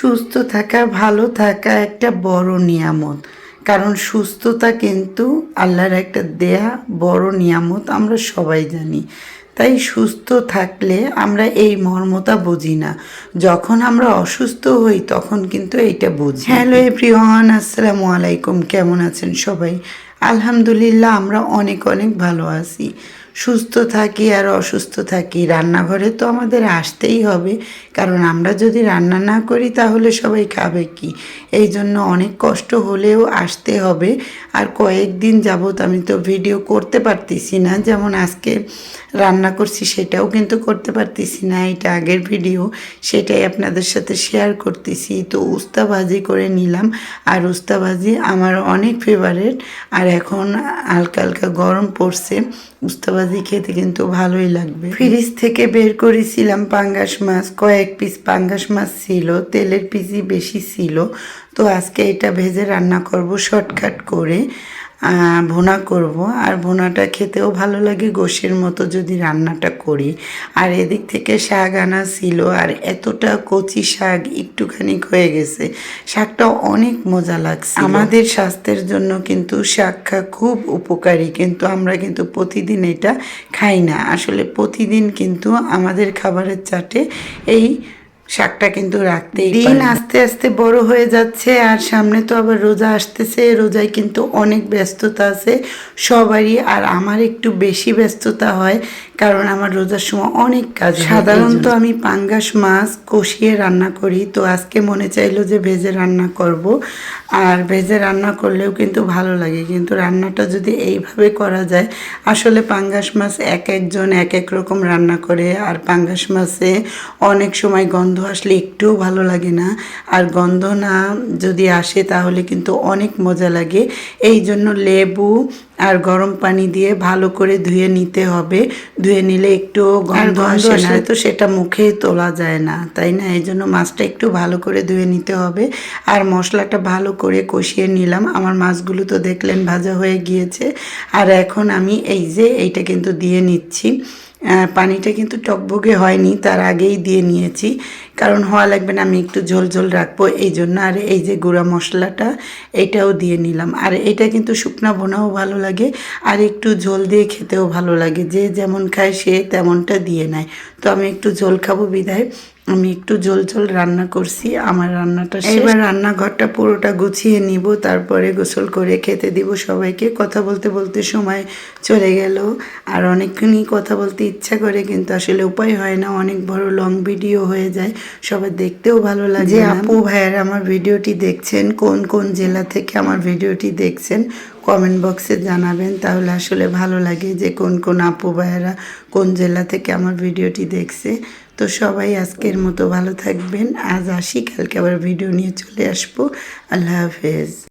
সুস্থ থাকা, ভালো থাকা একটা বড় নিয়ামত। কারণ সুস্থতা কিন্তু আল্লাহর একটা দেয়া বড় নিয়ামত, আমরা সবাই জানি। তাই সুস্থ থাকলে আমরা এই মর্মতা বুঝি না। যখন আমরা অসুস্থ হই, তখন কিন্তু এইটা বুঝি। হ্যালো এভরিওয়ান, আসসালামু আলাইকুম। কেমন আছেন সবাই? আলহামদুলিল্লাহ, আমরা অনেক অনেক ভালো আছি। সুস্থ থাকি আর অসুস্থ থাকি, রান্নাঘরে তো আমাদের আসতেই হবে। কারণ আমরা যদি রান্না না করি, তাহলে সবাই খাবে কি? এই জন্য অনেক কষ্ট হলেও আসতে হবে। আর কয়েকদিন যাবত আমি তো ভিডিও করতে পারতেছি না। যেমন আজকে রান্না করছি, সেটাও কিন্তু করতে পারতেছি না। এটা আগের ভিডিও সেটাই আপনাদের সাথে শেয়ার করতেছি। তো উস্তা ভাজি করে নিলাম। আর উস্তা ভাজি আমার অনেক ফেভারেট আর এখন হালকা হালকা গরম পড়ছে। উস্তাবাজি খেতে কিন্তু ভালোই লাগবে। ফ্রিজ থেকে বের করেছিলাম পাঙ্গাস মাছ, কয়েক পিস পাঙ্গাস মাছ ছিল, তেলের পিসই বেশি ছিল। তো আজকে এটা ভেজে রান্না করব শর্টকাট করে। ভুনা করব। আর ভুনাটা খেতেও ভালো লাগে, গোশের মতো যদি রান্নাটা করি। আর এদিক থেকে শাক আনা ছিল, আর এতটা কচি শাক একটুখানি হয়ে গেছে। শাকটা অনেক মজা লাগছে আমাদের স্বাস্থ্যের জন্য কিন্তু শাক খুব উপকারী, কিন্তু আমরা কিন্তু প্রতিদিন এটা খাই না। আসলে প্রতিদিন কিন্তু আমাদের খাবারের চাটে এই শাকটা কিন্তু রাখতে দিন আস্তে আস্তে বড় হয়ে যাচ্ছে আর সামনে তো আবার রোজা আসতেছে। রোজায় কিন্তু অনেক ব্যস্ততা আছে সবারই আর আমার একটু বেশি ব্যস্ততা হয়। কারণ আমার রোজার সময় অনেক কাজ সাধারণত আমি পাঙ্গাস মাছ কষিয়ে রান্না করি। তো আজকে মনে চাইলো যে ভেজে রান্না করব। আর ভেজে রান্না করলেও কিন্তু ভালো লাগে। কিন্তু রান্নাটা যদি এইভাবে করা যায় আসলে পাঙ্গাস মাছ এক একজন এক এক রকম রান্না করে। আর পাঙ্গাস মাছে অনেক সময় গন্ধ আসলে একটুও ভালো লাগে না। আর গন্ধ না যদি আসে তাহলে কিন্তু অনেক মজা লাগে। এই জন্য লেবু আর গরম পানি দিয়ে ভালো করে ধুয়ে নিতে হবে। ধুয়ে নিলে একটু গন্ধ আসে না। তো সেটা মুখে তোলা যায় না তাই না? এই জন্য মাছটা একটু ভালো করে ধুয়ে নিতে হবে। আর মশলাটা ভালো করে কষিয়ে নিলাম। আমার মাছগুলো তো দেখলেন ভাজা হয়ে গিয়েছে। আর এখন আমি এই যে এইটা কিন্তু দিয়ে নিচ্ছি। পানিটা কিন্তু টকবগে হয়নি, তার আগেই দিয়ে নিয়েছি। কারণ হওয়া লাগবে না, আমি একটু ঝোল ঝোল রাখব, এই জন্য আর এই যে গুঁড়া মশলাটা, এটাও দিয়ে নিলাম। আর এটা কিন্তু শুকনা বোনাও ভালো লাগে, আর একটু ঝোল দিয়ে খেতেও ভালো লাগে। যে যেমন খায় সে তেমনটা দিয়ে নেয়। তো আমি একটু ঝোল খাব বিদায় আমি একটু জল ঝোল রান্না করছি আমার রান্নাটা এবার রান্নাঘরটা পুরোটা গুছিয়ে নিব তারপরে গোসল করে খেতে দিব সবাইকে। কথা বলতে বলতে সময় চলে গেল আর অনেকক্ষণই কথা বলতে ইচ্ছা করে কিন্তু আসলে উপায় হয় না অনেক বড় লং ভিডিও হয়ে যায় সবাই দেখতেও ভালো লাগে যে আপু ভাইয়ার আমার ভিডিওটি দেখছেন কোন কোন জেলা থেকে আমার ভিডিওটি দেখছেন কমেন্ট বক্সে জানাবেন তাহলে আসলে ভালো লাগে যে কোন কোন আপু ভাইয়ারা কোন জেলা থেকে আমার ভিডিওটি দেখছে। তো সবাই আজকের মতো ভালো থাকবেন। আজ আসি, কালকে আবার ভিডিও নিয়ে চলে আসব। আল্লাহ হাফেজ।